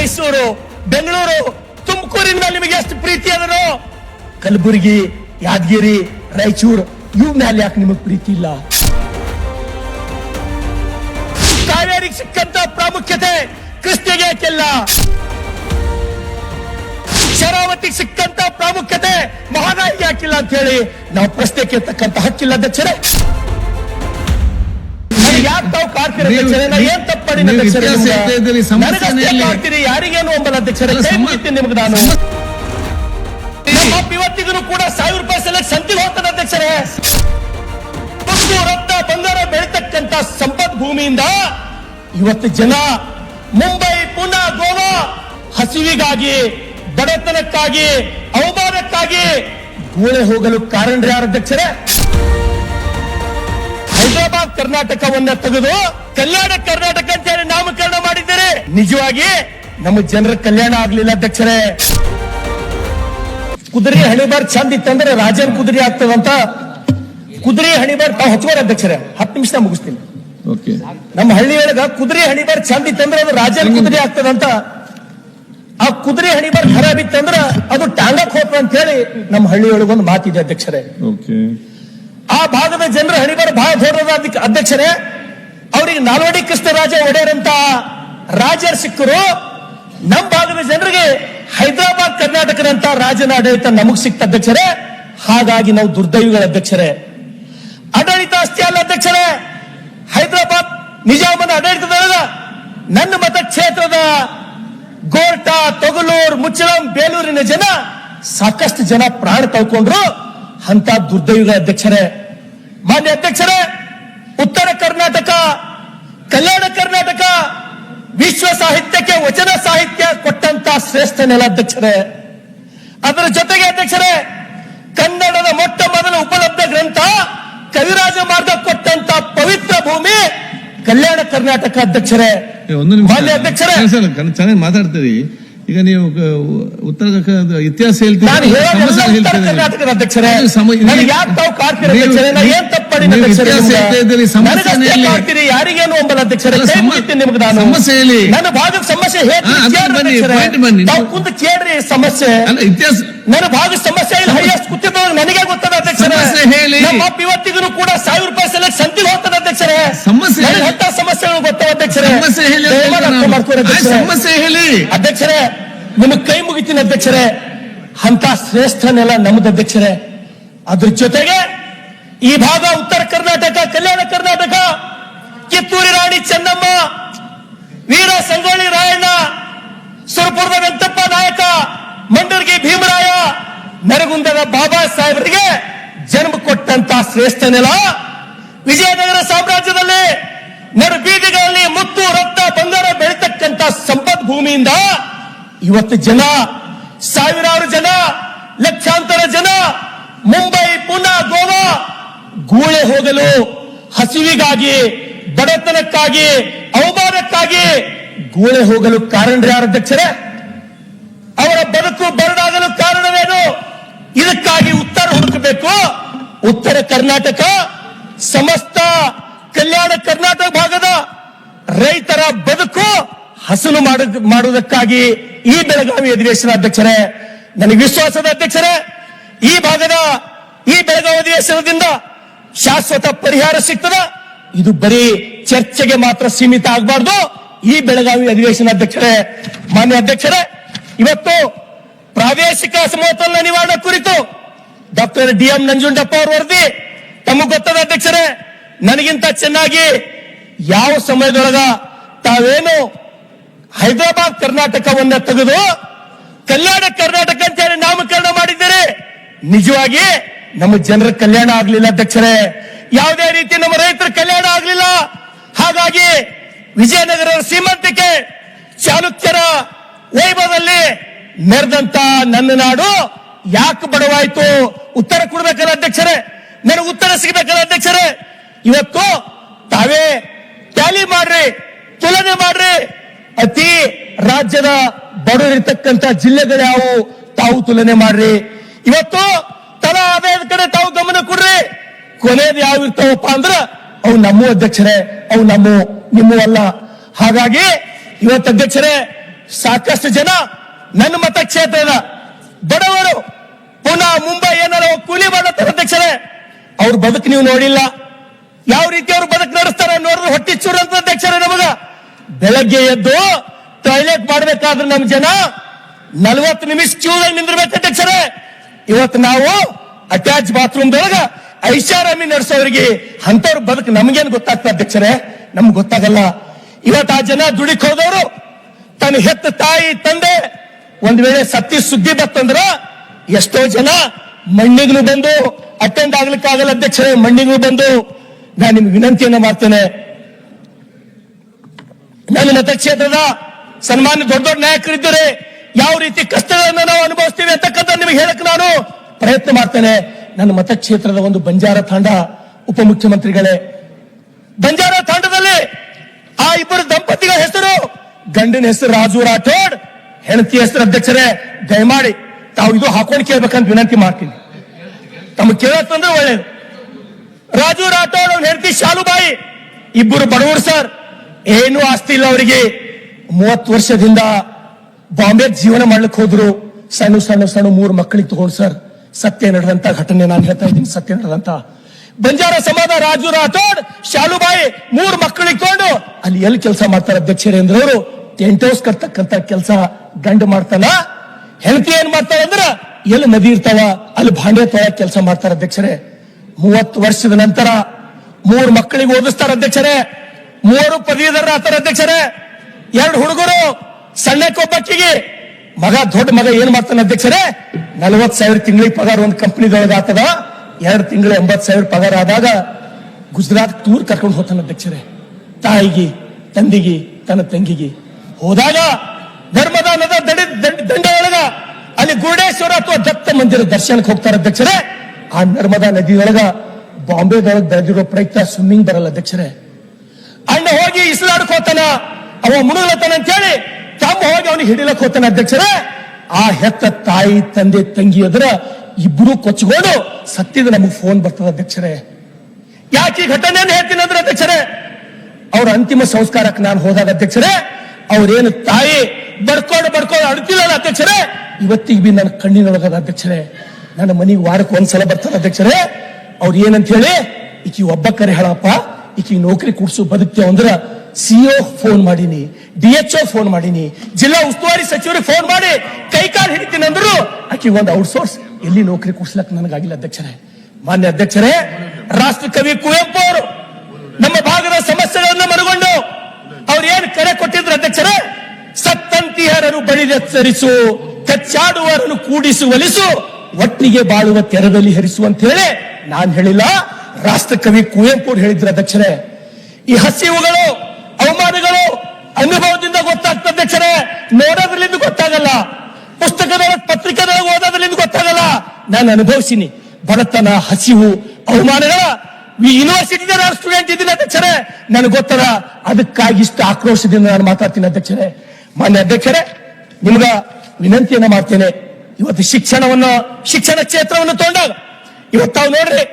ಮೈಸೂರು, ಬೆಂಗಳೂರು ತುಮಕೂರಿನ ನಿಮಗೆ ಎಷ್ಟು ಪ್ರೀತಿ ಅದನು ಕಲಬುರಗಿ, ಯಾದಗಿರಿ, ರಾಯಚೂರು ಇವ್ ಮೇಲೆ ಯಾಕೆ ನಿಮಗೆ ಪ್ರೀತಿ ಇಲ್ಲ? ಕಾವೇರಿಗೆ ಸಿಕ್ಕಂತ ಪ್ರಾಮುಖ್ಯತೆ ಕೃಷ್ಣಗೆ ಯಾಕೆಲ್ಲ? ಶರಾವತಿಗೆ ಸಿಕ್ಕಂತ ಪ್ರಾಮುಖ್ಯತೆ ಮಹಾನಾಯಿಗೆ ಹಾಕಿಲ್ಲ ಅಂತ ಹೇಳಿ ನಾವು ಪ್ರಶ್ನೆ ಕೇಳ್ತಕ್ಕಂತ ಹಕ್ಕಿಲ್ಲ ಅಧ್ಯಕ್ಷರೇ ಯಾರಿಗೇನು ಅಧ್ಯಕ್ಷರೇ ನಿಮ್ಗೆ? ನಾನು. ಇವತ್ತಿಗೂ ಕೂಡ ಸಾವಿರ ರೂಪಾಯಿ ಸಲ ಸಂತಿಗೆ ಹೋಗ್ತದೆ ಅಧ್ಯಕ್ಷರೇ. ರಕ್ತ ಬಂಗಾರ ಬೆಳೀತಕ್ಕಂತ ಸಂಪತ್ ಭೂಮಿಯಿಂದ ಇವತ್ತು ಜನ ಮುಂಬೈ ಪುನಾ ಗೋವಾ ಹಸಿವಿಗಾಗಿ ಬಡತನಕ್ಕಾಗಿ ಅವಮಾನಕ್ಕಾಗಿ ಗೋಳೆ ಹೋಗಲು ಕಾರಣ ಯಾರ ಅಧ್ಯಕ್ಷರೇ? ಕರ್ನಾಟಕವನ್ನ ತೆಗೆದು ಕಲ್ಯಾಣ ಕರ್ನಾಟಕ ಅಂತ ಹೇಳಿ ನಾಮಕರಣ ಮಾಡಿದ್ದಾರೆ. ನಿಜವಾಗಿ ನಮ್ಮ ಜನರ ಕಲ್ಯಾಣ ಆಗ್ಲಿಲ್ಲ ಅಧ್ಯಕ್ಷರೇ. ಕುದುರೆ ಹಣಿಬಾರ್ ಚಂದ ಇತ್ತಂದ್ರೆ ರಾಜನ್ ಕುದುರೆ ಆಗ್ತದಂತ ಕುದುರೆ ಹಣಿಬಾರ್ ತಾವು ಹಚ್ಕೋರ ಅಧ್ಯಕ್ಷರೇ. ಹತ್ತು ನಿಮಿಷ ಮುಗಿಸ್ತೀನಿ. ನಮ್ಮ ಹಳ್ಳಿ ಒಳಗ ಕುದುರೆ ಹಣಿಬಾರ್ ಚಂದ ಇತ್ತಂದ್ರೆ ಅದು ರಾಜನ್ ಕುದುರೆ ಆಗ್ತದಂತ ಆ ಕುದುರೆ ಹಣಿಬಾರ್ ಖರಾಬ್ ಇತ್ತಂದ್ರ ಅದು ಟಾಂಗಕ್ ಹೋಪ ಅಂತ ಹೇಳಿ ನಮ್ಮ ಹಳ್ಳಿ ಒಳಗೊಂದು ಮಾತಿದೆ ಅಧ್ಯಕ್ಷರೇ. ಆ ಭಾಗದ ಜನರ ಹಣಿಬಾರ್ ಬಹಳ ದೊಡ್ಡದ ಅಧ್ಯಕ್ಷ- ಅಧ್ಯಕ್ಷರೇ, ಅವರಿಗೆ ನಾಲ್ವಡಿ ಕೃಷ್ಣರಾಜ ಒಡೆಯರಂತ ರಾಜರು ಸಿಕ್ಕರು. ನಮ್ಮ ಭಾಗದ ಜನರಿಗೆ ಹೈದರಾಬಾದ್ ಕರ್ನಾಟಕದಂತ ರಾಜನ ಆಡಳಿತ ನಮಗ್ ಸಿಕ್ತ ಅಧ್ಯಕ್ಷರೇ. ಹಾಗಾಗಿ ನಾವು ದುರ್ದೈವಿಗಳ ಅಧ್ಯಕ್ಷರೇ. ಆಡಳಿತ ಅಷ್ಟೇ ಅಲ್ಲ ಅಧ್ಯಕ್ಷರೇ. ಹೈದರಾಬಾದ್ ನಿಜಾಮನ ಆಡಳಿತದೊಳಗ ನನ್ನ ಮತಕ್ಷೇತ್ರದ ಗೋರ್ಟಾ, ತೊಗಲೂರ್, ಮುಚ್ಚಳಂ, ಬೇಲೂರಿನ ಜನ ಸಾಕಷ್ಟು ಜನ ಪ್ರಾಣ ಕಳ್ಕೊಂಡ್ರು. ಅಂತ ದುರ್ದೈವಿಗಳ ಅಧ್ಯಕ್ಷರೇ. ಮಾನ್ಯ ಅಧ್ಯಕ್ಷರೇ ಉತ್ತರ ಕರ್ನಾಟಕ ಕಲ್ಯಾಣ ಕರ್ನಾಟಕ ವಿಶ್ವ ಸಾಹಿತ್ಯಕ್ಕೆ ವಚನ ಸಾಹಿತ್ಯ ಕೊಟ್ಟಂತ ಶ್ರೇಷ್ಠ ನೆಲ ಅಧ್ಯಕ್ಷರೇ. ಅದರ ಜೊತೆಗೆ ಅಧ್ಯಕ್ಷರೇ ಕನ್ನಡದ ಮೊಟ್ಟ ಮೊದಲ ಉಪಲಬ್ಧ ಗ್ರಂಥ ಕವಿರಾಜ ಮಾರ್ಗ ಕೊಟ್ಟಂತ ಪವಿತ್ರ ಭೂಮಿ ಕಲ್ಯಾಣ ಕರ್ನಾಟಕ ಅಧ್ಯಕ್ಷರೇ. ಮಾನ್ಯ ಅಧ್ಯಕ್ಷರೇ. ಚೆನ್ನಾಗಿ ಮಾತಾಡ್ತೀರಿ. ಈಗ ನೀವು ಉತ್ತರ ಇತಿಹಾಸ ಸಮಸ್ಯೆ. ನನ್ನ ಭಾಗ ಸಮಸ್ಯೆ ಇಲ್ಲ ಹೈಯೆಸ್ಟ್ ಕೂತಿದ್ದ ನನಗೆ ಗೊತ್ತದ ಅಧ್ಯಕ್ಷರೇ. ಹೇಳಿ. ಇವತ್ತಿಗೂ ಕೂಡ ಸಾವಿರ ರೂಪಾಯಿ ಸಲ ಸಂತಿಗೆ ಹೋಗ್ತದೆ ಅಧ್ಯಕ್ಷರೇ ಸಮಸ್ಯೆ. ಎಂತ ಸಮಸ್ಯೆಗಳು ಗೊತ್ತವ ಅಧ್ಯಕ್ಷರೇ? ಸಮಸ್ಯೆ ಹೇಳಿ ಅಧ್ಯಕ್ಷರೇ. ಸಮಸ್ಯೆ ಹೇಳಿ. ಅಧ್ಯಕ್ಷರೇ ನಿಮಗೆ ಕೈ ಮುಗಿತೀನಿ ಅಧ್ಯಕ್ಷರೇ. ಅಂತ ಶ್ರೇಷ್ಠ ನೆಲ ನಮ್ದು ಅಧ್ಯಕ್ಷರೇ. ಅದ್ರ ಜೊತೆಗೆ ಈ ಭಾಗ ಉತ್ತರ ಕರ್ನಾಟಕ ಕಲ್ಯಾಣ ಕರ್ನಾಟಕ ಕಿತ್ತೂರಿ ರಾಣಿ ಚೆನ್ನಮ್ಮ ವೀರ ಸಂಗೊಳ್ಳಿ ರಾಯಣ್ಣ ಸುರಪುರದ ವೆಂಕಟಪ್ಪ ನಾಯಕ ಮಂಡರ್ಗಿ ಭೀಮರಾಯ ನರಗುಂದದ ಬಾಬಾ ಸಾಹೇಬರಿಗೆ ಜನ್ಮ ಕೊಟ್ಟಂತ ಶ್ರೇಷ್ಠ ನೆಲ ವಿಜಯನಗರ ಸಾಮ್ರಾಜ್ಯದಲ್ಲಿ ಬೀದಿಗಳಲ್ಲಿ ಮುತ್ತು, ರಕ್ತ, ಬಂಗಾರ ಬೆಳೀತಕ್ಕಂತ ಸಂಪತ್ ಭೂಮಿಯಿಂದ ಇವತ್ತು ಜನ, ಸಾವಿರಾರು ಜನ, ಲಕ್ಷಾಂತರ ಜನ, ಮುಂಬೈ, ಪುನಾ, ಗೋವಾ ಗೂಳೆ ಹೋಗಲು ಹಸಿವಿಗಾಗಿ, ಬಡತನಕ್ಕಾಗಿ, ಅವಮಾನಕ್ಕಾಗಿ ಗೂಳೆ ಹೋಗಲು ಕಾರಣ ಯಾರ ಅಧ್ಯಕ್ಷರೇ? ಅವರ ಬದುಕು ಬರಡಾಗಲು ಕಾರಣವೇನು? ಇದಕ್ಕಾಗಿ ಉತ್ತರ ಹುಡುಕಬೇಕು. ಉತ್ತರ ಕರ್ನಾಟಕ ಸಮಸ್ತ ಕಲ್ಯಾಣ ಕರ್ನಾಟಕ ಭಾಗದ ರೈತರ ಬದುಕು ಹಸನು ಮಾಡು- ಮಾಡುವುದಕ್ಕಾಗಿ ಈ ಬೆಳಗಾವಿ ಅಧಿವೇಶನ ಅಧ್ಯಕ್ಷರೇ, ನನಗೆ ವಿಶ್ವಾಸದ ಅಧ್ಯಕ್ಷರೇ, ಈ ಭಾಗದ ಈ ಬೆಳಗಾವಿ ಅಧಿವೇಶನದಿಂದ ಶಾಶ್ವತ ಪರಿಹಾರ ಸಿಗ್ತದ. ಇದು ಬರೀ ಚರ್ಚೆಗೆ ಮಾತ್ರ ಸೀಮಿತ ಆಗಬಾರ್ದು. ಈ ಬೆಳಗಾವಿ ಅಧಿವೇಶನ ಅಧ್ಯಕ್ಷರೇ, ಮಾನ್ಯ ಅಧ್ಯಕ್ಷರೇ, ಇವತ್ತು ಪ್ರಾದೇಶಿಕ ಸಮತೋಲನ ನಿವಾರಣೆ ಕುರಿತು ಡಾಕ್ಟರ್ ಡಿ ಎಂ ನಂಜುಂಡಪ್ಪ ಅವರು ವರದಿ ತಮಗೆ ಗೊತ್ತದ ಅಧ್ಯಕ್ಷರೇ? ನನಗಿಂತ ಚೆನ್ನಾಗಿ ಯಾವ ಸಮಯದೊಳಗ ತಾವೇನು ಹೈದರಾಬಾದ್ ಕರ್ನಾಟಕವನ್ನ ತೆಗೆದು ಕಲ್ಯಾಣ ಕರ್ನಾಟಕ ಅಂತ ಹೇಳಿ ನಾಮಕರಣ ಮಾಡಿದ್ದೀರಿ? ನಿಜವಾಗಿ ನಮ್ಮ ಜನರ ಕಲ್ಯಾಣ ಆಗ್ಲಿಲ್ಲ ಅಧ್ಯಕ್ಷರೇ. ಯಾವುದೇ ರೀತಿ ನಮ್ಮ ರೈತರ ಕಲ್ಯಾಣ ಆಗ್ಲಿಲ್ಲ. ಹಾಗಾಗಿ ವಿಜಯನಗರದ ಸೀಮಂತಿಕೆ ಚಾಲುಕ್ಯರ ವೈಭವದಲ್ಲಿ ಮೆರೆದಂತ ನನ್ನ ನಾಡು ಯಾಕೆ ಬಡವಾಯ್ತು? ಉತ್ತರ ಕೊಡ್ಬೇಕಲ್ಲ ಅಧ್ಯಕ್ಷರೇ. ನನಗೆ ಉತ್ತರ ಸಿಗಬೇಕಲ್ಲ ಅಧ್ಯಕ್ಷರೇ? ಇವತ್ತು ತಾವೇ ಟ್ಯಾಲಿ ಮಾಡ್ರಿ ತುಲನೆ ಮಾಡ್ರಿ. ಅತಿ ರಾಜ್ಯದ ಬಡವರಿರ್ತಕ್ಕಂತ ಜಿಲ್ಲೆಗಳು ಯಾವು ತಾವು ತುಲನೆ ಮಾಡ್ರಿ. ಇವತ್ತು ತಲಾ ಆದಾಯದ ಕಡೆ ತಾವು ಗಮನ ಕೊಡ್ರಿ. ಕೊನೆಯದು ಯಾವ ಇರ್ತಾವಪ್ಪ ಅಂದ್ರ, ಅವು ನಮ್ಮ ಅಧ್ಯಕ್ಷರೇ, ಅವು ನಮ್ಮ, ನಿಮ್ಮ ಅಲ್ಲ. ಹಾಗಾಗಿ ಇವತ್ತು ಅಧ್ಯಕ್ಷರೇ, ಸಾಕಷ್ಟು ಜನ ನನ್ನ ಮತಕ್ಷೇತ್ರದ ಬಡವರು ಪುನಃ ಮುಂಬೈ ಏನಾರ ಕೂಲಿ ಮಾಡತ್ತಾರ ಅಧ್ಯಕ್ಷರೇ. ಅವ್ರ ಬದುಕು ನೀವು ನೋಡಿಲ್ಲ. ಯಾವ ರೀತಿ ಅವ್ರು ಬದುಕು ನಡೆಸ್ತಾರೆ ನೋಡಿದ್ರೆ ಹೊಟ್ಟಿ ಚೂರಂತ ಅಧ್ಯಕ್ಷರ ನಮಗ. ಬೆಳಗ್ಗೆ ಎದ್ದು ಟಾಯ್ಲೆಟ್ ಮಾಡ್ಬೇಕಾದ್ರೆ ನಮ್ ಜನ ನಲ್ವತ್ತು ನಿಮಿಷ ಕ್ಯೂದಲ್ಲಿ ನಿಂದಿರ್ಬೇಕು ಅಧ್ಯಕ್ಷರೇ. ಇವತ್ತು ನಾವು ಅಟ್ಯಾಚ್ ಬಾತ್ರೂಮ್ ದೊಳಗ ಐಷಾರಾಮಿ ನಡೆಸೋರಿಗೆ ಅಂತವ್ರ ಬದುಕು ನಮಗೇನು ಗೊತ್ತಾಗ್ತದೆ ಅಧ್ಯಕ್ಷರೇ? ನಮ್ಗೆ ಗೊತ್ತಾಗಲ್ಲ. ಇವತ್ತು ಆ ಜನ ದುಡಿಕ್ ಹೋದವರು ತನ್ನ ಹೆತ್ತ ತಾಯಿ, ತಂದೆ ಒಂದ್ ವೇಳೆ ಸತ್ತಿ ಸುದ್ದಿ ಬತ್ತಂದ್ರ ಎಷ್ಟೋ ಜನ ಮಣ್ಣಿಗೂ ಬಂದು ಅಟೆಂಡ್ ಆಗ್ಲಿಕ್ಕಾಗಲ್ಲ ಅಧ್ಯಕ್ಷರೇ, ಮಂಡಿಗೂ ಬಂದು ನಾನು ನಿಮ್ಗೆ ವಿನಂತಿಯನ್ನು ಮಾಡ್ತೇನೆ. ನನ್ನ ಮತಕ್ಷೇತ್ರದ ಸನ್ಮಾನ್ಯ ದೊಡ್ಡ ದೊಡ್ಡ ನಾಯಕರಿದ್ದರೆ. ಯಾವ ರೀತಿ ಕಷ್ಟಗಳನ್ನು ನಾವು ಅನುಭವಿಸ್ತೀವಿ ಅಂತಕ್ಕಂಥ ನಿಮಗೆ ಹೇಳಕ್ ನಾನು ಪ್ರಯತ್ನ ಮಾಡ್ತೇನೆ. ನನ್ನ ಮತಕ್ಷೇತ್ರದ ಒಂದು ಬಂಜಾರ ತಾಂಡ ಉಪಮುಖ್ಯಮಂತ್ರಿಗಳೇ. ಬಂಜಾರ ತಾಂಡದಲ್ಲಿ ಆ ಇಬ್ಬರು ದಂಪತಿಗಳ ಹೆಸರು ಗಂಡಿನ ಹೆಸರು ರಾಜು ರಾಠೋಡ್ ಹೆಂಡತಿ ಹೆಸರು ಅಧ್ಯಕ್ಷರೇ, ದಯಮಾಡಿ ತಾವು ಇದು ಹಾಕೊಂಡು ಕೇಳ್ಬೇಕಂತ ವಿನಂತಿ ಮಾಡ್ತೀನಿ. ತಮ್ಮ ಕೇಳತ್ತಂದ್ರೆ ಒಳ್ಳೇದು. ರಾಜು ರಾಠೋಡ್ ಅವ್ರ ಹೆಂಡತಿ ಶಾಲುಬಾಯಿ, ಇಬ್ಬರು ಬಡವರು ಸರ್. ಏನು ಆಸ್ತಿ ಇಲ್ಲ ಅವರಿಗೆ. ಮೂವತ್ತು ವರ್ಷದಿಂದ ಬಾಂಬೆ ಜೀವನ ಮಾಡ್ಲಿಕ್ಕೆ ಹೋದ್ರು. ಸಣ್ಣ ಸಣ್ಣ ಸಣ್ಣ ಮೂರು ಮಕ್ಕಳಿಗೆ ತಗೊಂಡು ಸರ್. ಸತ್ಯ ನಡೆದಂತ ಘಟನೆ ನಾನು ಹೇಳ್ತಾ ಇದ್ದೀನಿ, ಸತ್ಯ ನಡೆದಂತ. ಬಂಜಾರ ಸಮಾಜ ರಾಜು ರಾಠೋಡ್ ಶಾಲುಬಾಯಿ ಮೂರು ಮಕ್ಕಳಿಗೆ ತಗೊಂಡು ಅಲ್ಲಿ ಎಲ್ಲಿ ಕೆಲಸ ಮಾಡ್ತಾರೆ ಅಧ್ಯಕ್ಷರೇ ಅಂದ್ರೆ ಅವರು? ಟೆಂಟ್ ಹೌಸ್ ಕರ್ತಕ್ಕಂತ ಕೆಲಸ ಗಂಡು ಮಾಡ್ತಾನ. ಹೆಂಡತಿ ಏನ್ ಮಾಡ್ತಾರೆ ಅಂದ್ರ ಎಲ್ಲಿ ನದಿ ಇರ್ತಾವ, ಅಲ್ಲಿ ಭಾಂಡೆ ತೊಳಕ್ ಕೆಲಸ ಮಾಡ್ತಾರೆ ಅಧ್ಯಕ್ಷರೇ. ಮೂವತ್ತು ವರ್ಷದ ನಂತರ ಮೂರು ಮಕ್ಕಳಿಗೆ ಓದಿಸ್ತಾರ ಅಧ್ಯಕ್ಷರೇ. ಮೂರು ಪದವೀಧರ ಅಧ್ಯಕ್ಷರೇ. ಎರಡು ಹುಡುಗರು, ಸಣ್ಣಕ್ಕೊಬ್ಬಕ್ಕಿಗೆ. ಮಗ, ದೊಡ್ಡ ಮಗ ಏನ್ ಮಾಡ್ತಾನೆ ಅಧ್ಯಕ್ಷರೇ? ನಲವತ್ ಸಾವಿರ ತಿಂಗಳಿಗೆ ಪಗಾರ ಒಂದು ಕಂಪ್ನಿದೊಳಗೆ ಆಗ್ತದ. ಎರಡು ತಿಂಗಳ ಎಂಬತ್ ಸಾವಿರ ಪಗಾರ ಆದಾಗ ಗುಜರಾತ್ ಟೂರ್ ಕರ್ಕೊಂಡು ಹೋಗ್ತಾನೆ ಅಧ್ಯಕ್ಷರೇ. ತಾಯಿಗೆ, ತಂದಿಗೆ, ತನ್ನ ತಂಗಿಗೆ. ಹೋದಾಗ ಧರ್ಮದಾನದ ದಂಡ ಒಳಗ ಅಲ್ಲಿ ಗುರುಡೇಶ್ವರ ಅಥವಾ ದತ್ತ ಮಂದಿರ ದರ್ಶನಕ್ಕೆ ಹೋಗ್ತಾರೆ ಅಧ್ಯಕ್ಷರೇ. ಆ ನರ್ಮದಾ ನದಿಯೊಳಗ ಬಾಂಬೆದೊಳಗೆ ಬೆಳೆದಿರೋ ಪ್ರಯತ್ನ ಸ್ವಿಮ್ಮಿಂಗ್ ಬರಲ್ಲ ಅಧ್ಯಕ್ಷರೇ. ಅಣ್ಣ ಹೋಗಿ ಇಸ್ಲಾಡ್ಕೋತಾನ ಅವ ಮುಳುಗ್ಲತ್ತಾನ ಅಂತ ಹೇಳಿ ತಮ್ಮ ಹೋಗಿ ಅವನಿಗೆ ಹಿಡಿಲಕ್ಕೆ ಹೋತಾನ ಅಧ್ಯಕ್ಷರೇ. ಆ ಹೆತ್ತ ತಾಯಿ, ತಂದೆ, ತಂಗಿ ಎದುರ ಇಬ್ರು ಕೊಚ್ಕೊಂಡು ಸತ್ತಿದ ನಮಗೆ ಫೋನ್ ಬರ್ತದ ಅಧ್ಯಕ್ಷರೇ. ಯಾಕೆ ಘಟನೆಯನ್ನು ಹೇಳ್ತೀನಿ ಅಂದ್ರೆ ಅಧ್ಯಕ್ಷರೇ, ಅವ್ರ ಅಂತಿಮ ಸಂಸ್ಕಾರಕ್ಕೆ ನಾನು ಹೋದಾಗ ಅಧ್ಯಕ್ಷರೇ ಅವ್ರೇನು ತಾಯಿ ಬಡ್ಕೊಂಡು ಬಡ್ಕೊಂಡು ಅಡ್ತಿಲ್ಲ ಅಧ್ಯಕ್ಷರೇ. ಇವತ್ತಿಗೆ ಬಿ ನನ್ನ ಕಣ್ಣಿನೊಳಗದ ಅಧ್ಯಕ್ಷರೇ. ನನ್ನ ಮನೆಗೆ ವಾರಕ್ಕೆ ಒಂದ್ಸಲ ಬರ್ತದ ಅಧ್ಯಕ್ಷರೇ. ಅವ್ರು ಏನಂತ ಹೇಳಿ ಈಕಿ ಒಬ್ಬ ಕರೆ ಹೇಳಪ್ಪ, ಈಕಿ ನೌಕರಿ ಕುಡ್ಸು ಬದುಕ್ತೇವೆ ಅಂದ್ರ ಸಿಒ ಫೋನ್ ಮಾಡೀನಿ, ಡಿ ಎಚ್ ಫೋನ್ ಮಾಡೀನಿ, ಜಿಲ್ಲಾ ಉಸ್ತುವಾರಿ ಸಚಿವರಿಗೆ ಫೋನ್ ಮಾಡಿ ಕೈ ಕಾಲು ಹಿಡಿತೀನಿ ಅಂದ್ರು ಆಕಿ ಒಂದು ಔಟ್ಸೋರ್ಸ್. ಎಲ್ಲಿ ನೌಕರಿ ಕುಡ್ಸ್ಲಕ್ ನನಗಾಗಿಲ್ಲ ಅಧ್ಯಕ್ಷರೇ. ಮಾನ್ಯ ಅಧ್ಯಕ್ಷರೇ, ರಾಷ್ಟ್ರ ಕವಿ ಕುವೆಂಪು ಅವರು ನಮ್ಮ ಭಾಗದ ಮನಗೊಂಡು ಅವ್ರು ಏನ್ ಕರೆ ಕೊಟ್ಟಿದ್ರು ಅಧ್ಯಕ್ಷರೇ? ಸತ್ತಂತಿಹರನ್ನು ಬಳಿದೆಚ್ಚರಿಸು ಕಚ್ಚಾಡುವರನ್ನು ಕೂಡಿಸು, ಒಲಿಸು, ಒಟ್ಟಿಗೆ ಬಾಳುವ ತೆರದಲ್ಲಿ ಹರಿಸು ಅಂತ ಹೇಳಿ ನಾನ್ ಹೇಳಿಲ್ಲ. ರಾಷ್ಟ್ರಕವಿ ಕುವೆಂಪು ಹೇಳಿದ್ರು ಅಧ್ಯಕ್ಷರೇ. ಈ ಹಸಿವುಗಳು, ಅವಮಾನಗಳು ಅನುಭವದಿಂದ ಗೊತ್ತಾಗ್ತದೆ ಅಧ್ಯಕ್ಷರೇ. ನೋಡೋದ್ರಲ್ಲಿಂದ ಗೊತ್ತಾಗಲ್ಲ. ಪುಸ್ತಕದೊಳಗೆ, ಪತ್ರಿಕೆದೊಳಗೆ ಓದೋದ್ರಲ್ಲಿಂದ ಗೊತ್ತಾಗಲ್ಲ. ನಾನು ಅನುಭವಿಸಿನಿ. ಬಡತನ, ಹಸಿವು, ಅವಮಾನಗಳ ಈ ಯೂನಿವರ್ಸಿಟಿ ನಾನು ಸ್ಟೂಡೆಂಟ್ ಇದ್ದೀನಿ ಅಧ್ಯಕ್ಷರೇ? ನನಗೆ ಗೊತ್ತದ ಅದಕ್ಕಾಗಿ ಇಷ್ಟು ಆಕ್ರೋಶದಿಂದ ನಾನು ಮಾತಾಡ್ತೀನಿ ಅಧ್ಯಕ್ಷರೇ. ಮಾನ್ಯ ಅಧ್ಯಕ್ಷರೇ, ನಿಮ್ಗ ವಿನಂತಿಯನ್ನ ಮಾಡ್ತೇನೆ. ಇವತ್ತು ಶಿಕ್ಷಣವನ್ನು, ಶಿಕ್ಷಣ ಕ್ಷೇತ್ರವನ್ನು ತಗೊಂಡಾಗ ಇವತ್ತು ತಾವು ನೋಡ್ರಿ,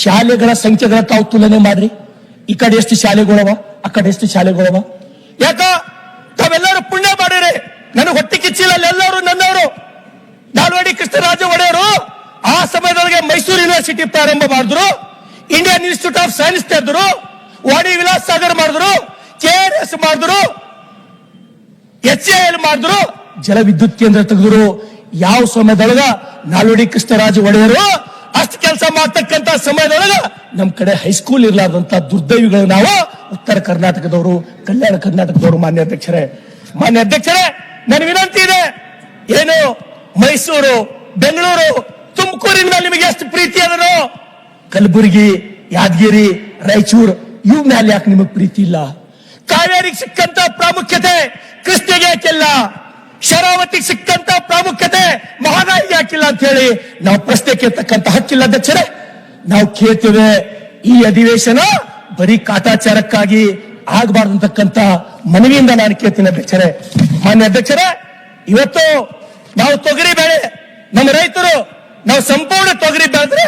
ಶಾಲೆಗಳ ಸಂಖ್ಯೆಗಳ ತಾವು ತುಲನೆ ಮಾಡ್ರಿ. ಈ ಕಡೆ ಎಷ್ಟು ಶಾಲೆಗಳವ ಆ ಕಡೆ ಎಷ್ಟು ಶಾಲೆಗಳವ ಯಾಕ, ತಾವೆಲ್ಲರೂ ಪುಣ್ಯ ಮಾಡಿರಿ. ನನಗೆ ಹೊಟ್ಟೆ ಕಿಚ್ಚಿಲ್ಲ ಎಲ್ಲರೂ ನನ್ನವರು. ಧಾರವಾಡಿ ಕೃಷ್ಣರಾಜ ಒಡೆಯರು ಆ ಸಮಯದೊಳಗೆ ಮೈಸೂರು ಯೂನಿವರ್ಸಿಟಿ ಪ್ರಾರಂಭ ಮಾಡಿದ್ರು. ಇಂಡಿಯನ್ ಇನ್ಸ್ಟಿಟ್ಯೂಟ್ ಆಫ್ ಸೈನ್ಸ್ ತೆರೆದ್ರು ವಾಣಿ ವಿಲಾಸ್ ಸಾಗರ್ ಮಾಡಿದ್ರು ಕೆ ಆರ್ ಎಸ್ ಮಾಡಿದ್ರು ಎಚ್ ಎಲ್ ಮಾಡಿದ್ರು, ಜಲ ವಿದ್ಯುತ್ ಕೇಂದ್ರ ತೆಗೆದ್ರು. ಯಾವ ಸಮಯದೊಳಗ ನಾಲ್ವಡಿ ಕೃಷ್ಣರಾಜ ಒಡೆಯರು ಅಷ್ಟು ಕೆಲಸ ಮಾಡ್ತಕ್ಕಂತ ಸಮಯದೊಳಗ ನಮ್ ಕಡೆ ಹೈಸ್ಕೂಲ್ ಇರ್ಲಾರ್ದಂತ ದುರ್ದೈವಿಗಳು ನಾವು ಉತ್ತರ ಕರ್ನಾಟಕದವರು, ಕಲ್ಯಾಣ ಕರ್ನಾಟಕದವರು ಮಾನ್ಯ ಅಧ್ಯಕ್ಷರೇ. ಮಾನ್ಯ ಅಧ್ಯಕ್ಷರೇ ನನ್ನ ವಿನಂತಿ ಇದೆ. ಏನು ಮೈಸೂರು, ಬೆಂಗಳೂರು ತುಮಕೂರಿನ ನಿಮಗೆ ಎಷ್ಟು ಪ್ರೀತಿ ಅದನ್ನು. ಕಲಬುರಗಿ, ಯಾದಗಿರಿ, ರಾಯಚೂರು, ಇವ್ ಮೇಲೆ ಯಾಕೆ ನಿಮಗ್ ಪ್ರೀತಿ ಇಲ್ಲ? ಕಾವೇರಿಗೆ ಸಿಕ್ಕಂತ ಪ್ರಾಮುಖ್ಯತೆ ಕೃಷ್ಣಗೆ ಯಾಕಿಲ್ಲ? ಶರಾವತಿಗೆ ಸಿಕ್ಕಂತ ಪ್ರಾಮುಖ್ಯತೆ ಮಹಾನಾಯಿಗೆ ಯಾಕಿಲ್ಲ ಅಂತ ಹೇಳಿ ನಾವು ಪ್ರಶ್ನೆ ಕೇಳ್ತಕ್ಕಂತ ಹಕ್ಕಿಲ್ಲ ಅಧ್ಯಕ್ಷರೇ. ನಾವು ಕೇಳ್ತೇವೆ, ಈ ಅಧಿವೇಶನ ಬರೀ ಕಾಟಾಚಾರಕ್ಕಾಗಿ ಆಗಬಾರ್ದಂತಕ್ಕಂತ ಮನವಿಯಿಂದ ನಾನು ಕೇಳ್ತೀನಿ ಅಧ್ಯಕ್ಷರೇ. ಮಾನ್ಯ ಅಧ್ಯಕ್ಷರೇ, ಇವತ್ತು ನಾವು ತೊಗರಿ ಬೆಳೆ, ನಮ್ಮ ರೈತರು ನಾವು ಸಂಪೂರ್ಣ ತೊಗರಿ ಬೆಳೆದ್ರೆ